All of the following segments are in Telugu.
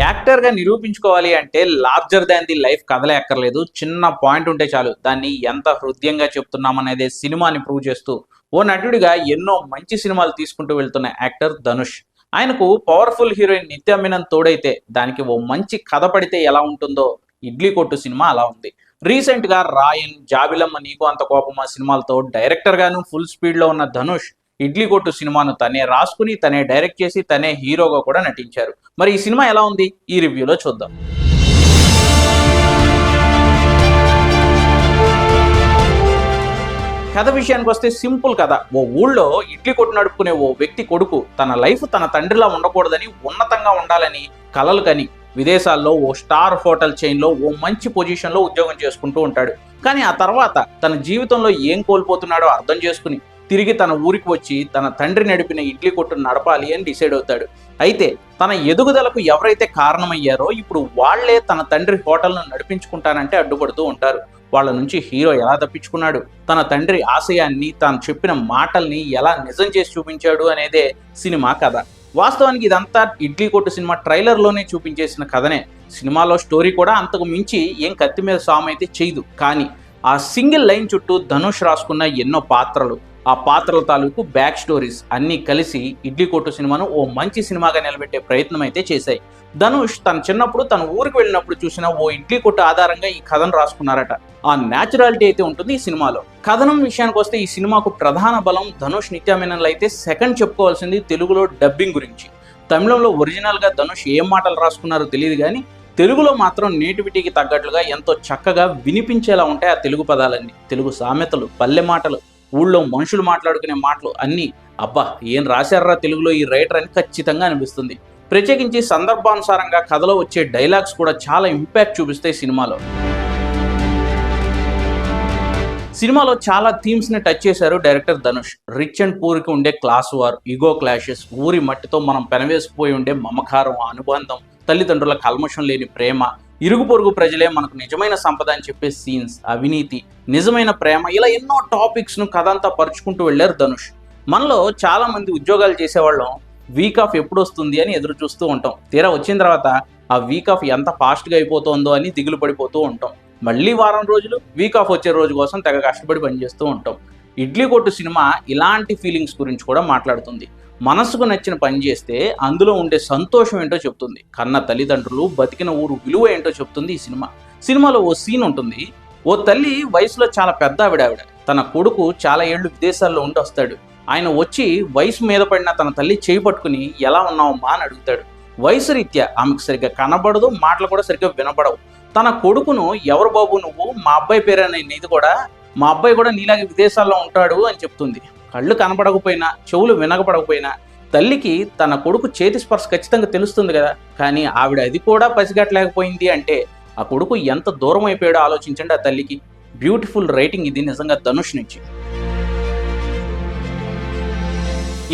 యాక్టర్గా నిరూపించుకోవాలి అంటే లార్జర్ దాన్ ది లైఫ్ కథలే అక్కర్లేదు చిన్న పాయింట్ ఉంటే చాలు. దాన్ని ఎంత హృదయంగా చెప్తున్నామనేది సినిమాని ప్రూవ్ చేస్తూ ఓ నటుడిగా ఎన్నో మంచి సినిమాలు తీసుకుంటూ వెళ్తున్న యాక్టర్ ధనుష్. ఆయనకు పవర్ఫుల్ హీరోయిన్ నిత్య మీనన్ తోడైతే దానికి ఓ మంచి కథ పడితే ఎలా ఉంటుందో ఇడ్లీ కొట్టు సినిమా అలా ఉంది. రీసెంట్గా రాయన్ జాబిలమ్మ నీకు అంత కోపమా సినిమాలతో డైరెక్టర్ గాను ఫుల్ స్పీడ్లో ఉన్న ధనుష్ ఇడ్లీ కొట్టు సినిమాను తనే రాసుకుని తనే డైరెక్ట్ చేసి తనే హీరోగా కూడా నటించారు. మరి ఈ సినిమా ఎలా ఉంది? ఈ రివ్యూలో చూద్దాం. కథ విషయానికి వస్తే సింపుల్ కథ. ఓ ఊళ్ళో ఇడ్లీ కొట్టు నడుపుకునే ఓ వ్యక్తి కొడుకు తన లైఫ్ తన తండ్రిలా ఉండకూడదని ఉన్నతంగా ఉండాలని కలలు కని విదేశాల్లో ఓ స్టార్ హోటల్ చైన్లో ఓ మంచి పొజిషన్లో ఉద్యోగం చేసుకుంటూ ఉంటాడు. కానీ ఆ తర్వాత తన జీవితంలో ఏం కోల్పోతున్నాడో అర్థం చేసుకుని తిరిగి తన ఊరికి వచ్చి తన తండ్రి నడిపిన ఇడ్లీ కొట్టును నడపాలి అని డిసైడ్ అవుతాడు. అయితే తన ఎదుగుదలకు ఎవరైతే కారణమయ్యారో ఇప్పుడు వాళ్ళే తన తండ్రి హోటల్ను నడిపించుకుంటానంటే అడ్డుపడుతూ ఉంటారు. వాళ్ళ నుంచి హీరో ఎలా తప్పించుకున్నాడు? తన తండ్రి ఆశయాన్ని తాను చెప్పిన మాటల్ని ఎలా నిజం చేసి చూపించాడు అనేదే సినిమా కథ. వాస్తవానికి ఇదంతా ఇడ్లీ కొట్టు సినిమా ట్రైలర్లోనే చూపించేసిన కథనే. సినిమాలో స్టోరీ కూడా అంతకు మించి ఏం కత్తి మీద సామ్ అయితే చేయదు. కానీ ఆ సింగిల్ లైన్ చుట్టూ ధనుష్ రాసుకున్న ఎన్నో పాత్రలు ఆ పాత్రల తాలూకు బ్యాక్ స్టోరీస్ అన్నీ కలిసి ఇడ్లీ కొట్టు సినిమాను ఓ మంచి సినిమాగా నిలబెట్టే ప్రయత్నం అయితే చేశాయి. ధనుష్ తన చిన్నప్పుడు తన ఊరికి వెళ్ళినప్పుడు చూసిన ఓ ఇడ్లీ కొట్టు ఆధారంగా ఈ కథను రాసుకున్నారట. ఆ న్యాచురాలిటీ అయితే ఉంటుంది ఈ సినిమాలో. కథనం విషయానికి వస్తే ఈ సినిమాకు ప్రధాన బలం ధనుష్ నిత్యామేనన్లు అయితే సెకండ్ చెప్పుకోవాల్సింది తెలుగులో డబ్బింగ్ గురించి. తమిళంలో ఒరిజినల్గా ధనుష్ ఏం మాటలు రాసుకున్నారో తెలియదు కానీ తెలుగులో మాత్రం నేటివిటీకి తగ్గట్లుగా ఎంతో చక్కగా వినిపించేలా ఉంటాయి ఆ తెలుగు పదాలన్నీ. తెలుగు సామెతలు పల్లె మాటలు ఊళ్ళో మనుషులు మాట్లాడుకునే మాటలు అన్నీ అబ్బా ఏం రాశారా తెలుగులో ఈ రైటర్ అని ఖచ్చితంగా అనిపిస్తుంది. ప్రత్యేకించి సందర్భానుసారంగా కథలో వచ్చే డైలాగ్స్ కూడా చాలా ఇంపాక్ట్ చూపిస్తాయి సినిమాలో. సినిమాలో చాలా థీమ్స్ని టచ్ చేశారు డైరెక్టర్ ధనుష్. రిచ్ అండ్ పూర్కి ఉండే క్లాస్ వార్ ఇగో క్లాషెస్ ఊరి మట్టితో మనం పెనవేసిపోయి ఉండే మమకారం అనుబంధం తల్లిదండ్రుల కల్మషం లేని ప్రేమ ఇరుగు పొరుగు ప్రజలే మనకు నిజమైన సంపద అని చెప్పే సీన్స్ అవినీతి నిజమైన ప్రేమ ఇలా ఎన్నో టాపిక్స్ను కథ అంతా పరుచుకుంటూ వెళ్ళారు ధనుష్. మనలో చాలా మంది ఉద్యోగాలు చేసేవాళ్ళం వీక్ ఆఫ్ ఎప్పుడు వస్తుంది అని ఎదురు చూస్తూ ఉంటాం. తీరా వచ్చిన తర్వాత ఆ వీక్ ఆఫ్ ఎంత ఫాస్ట్గా అయిపోతుందో అని దిగులు పడిపోతూ ఉంటాం. మళ్ళీ వారం రోజులు వీక్ ఆఫ్ వచ్చే రోజు కోసం తెగ కష్టపడి పనిచేస్తూ ఉంటాం. ఇడ్లీ కొట్టు సినిమా ఇలాంటి ఫీలింగ్స్ గురించి కూడా మాట్లాడుతుంది. మనసుకు నచ్చిన పని చేస్తే అందులో ఉండే సంతోషం ఏంటో చెప్తుంది. కన్న తల్లిదండ్రులు బతికిన ఊరు విలువ ఏంటో చెప్తుంది ఈ సినిమా. సినిమాలో ఓ సీన్ ఉంటుంది. ఓ తల్లి వయసులో చాలా పెద్ద ఆవిడ ఆవిడ తన కొడుకు చాలా ఏళ్ళు విదేశాల్లో ఉండి వస్తాడు. ఆయన వచ్చి వయసు మీద పడిన తన తల్లి చేయి పట్టుకుని ఎలా ఉన్నావమ్మా అని అడుగుతాడు. వయసు రీత్యా ఆమెకు సరిగ్గా కనబడదు మాటలు కూడా సరిగ్గా వినబడవు. తన కొడుకును ఎవరు బాబు నువ్వు? మా అబ్బాయి పేరు అనేది కూడా మా అబ్బాయి కూడా నీలాగే విదేశాల్లో ఉంటాడు అని చెప్తుంది. కళ్ళు కనపడకపోయినా చెవులు వినకపోకపోయినా తల్లికి తన కొడుకు చేతి స్పర్శ ఖచ్చితంగా తెలుస్తుంది కదా. కానీ ఆవిడ అది కూడా పసిగట్టలేకపోయింది అంటే ఆ కొడుకు ఎంత దూరం అయిపోయాడో ఆలోచించండి ఆ తల్లికి. బ్యూటిఫుల్ రైటింగ్ ఇది నిజంగా ధనుష్ నుంచి.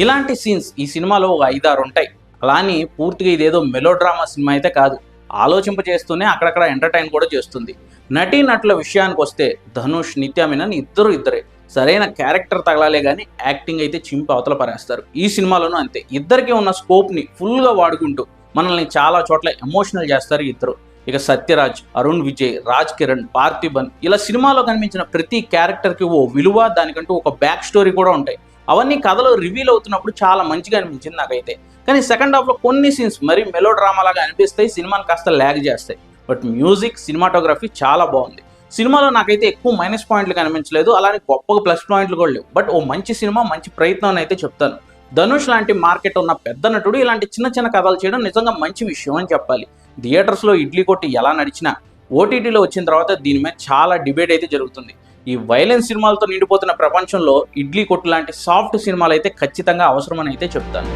ఇలాంటి సీన్స్ ఈ సినిమాలో ఒక ఐదారు ఉంటాయి. అలాని పూర్తిగా ఇదేదో మెలో డ్రామా సినిమా అయితే కాదు. ఆలోచింపజేస్తూనే అక్కడక్కడ ఎంటర్టైన్ కూడా చేస్తుంది. నటీ నటుల విషయానికి వస్తే ధనుష్ నిత్యామినన్ ఇద్దరు ఇద్దరే. సరైన క్యారెక్టర్ తగలాలే కానీ యాక్టింగ్ అయితే చింపి అవతల పరేస్తారు. ఈ సినిమాలోనూ అంతే. ఇద్దరికి ఉన్న స్కోప్ని ఫుల్గా వాడుకుంటూ మనల్ని చాలా చోట్ల ఎమోషనల్ చేస్తారు ఇద్దరు. ఇక సత్యరాజ్ అరుణ్ విజయ్ రాజ్ కిరణ్ పార్థిబన్ ఇలా సినిమాలో కనిపించిన ప్రతి క్యారెక్టర్కి ఓ విలువ దానికంటూ ఒక బ్యాక్ స్టోరీ కూడా ఉంటాయి. అవన్నీ కథలో రివీల్ అవుతున్నప్పుడు చాలా మంచిగా అనిపించింది నాకైతే. కానీ సెకండ్ హాఫ్లో కొన్ని సీన్స్ మరీ మెలో డ్రామా లాగా అనిపిస్తాయి సినిమాని కాస్త ల్యాగ్ చేస్తాయి. బట్ మ్యూజిక్ సినిమాటోగ్రఫీ చాలా బాగుంది. సినిమాలో నాకైతే ఎక్కువ మైనస్ పాయింట్లు కనిపించలేదు అలానే గొప్పగా ప్లస్ పాయింట్లు కూడా లేవు. బట్ ఓ మంచి సినిమా మంచి ప్రయత్నం అయితే చెప్తాను. ధనుష్ లాంటి మార్కెట్ ఉన్న పెద్ద నటుడు ఇలాంటి చిన్న చిన్న కథలు చేయడం నిజంగా మంచి విషయం అని చెప్పాలి. థియేటర్స్లో ఇడ్లీ కొట్టి ఎలా నడిచినా ఓటీటీలో వచ్చిన తర్వాత దీని మీద చాలా డిబేట్ అయితే జరుగుతుంది. ఈ వైలెన్స్ సినిమాలతో నిండిపోతున్న ప్రపంచంలో ఇడ్లీ కొట్టు లాంటి సాఫ్ట్ సినిమాలు అయితే ఖచ్చితంగా అవసరమని అయితే చెప్తాను.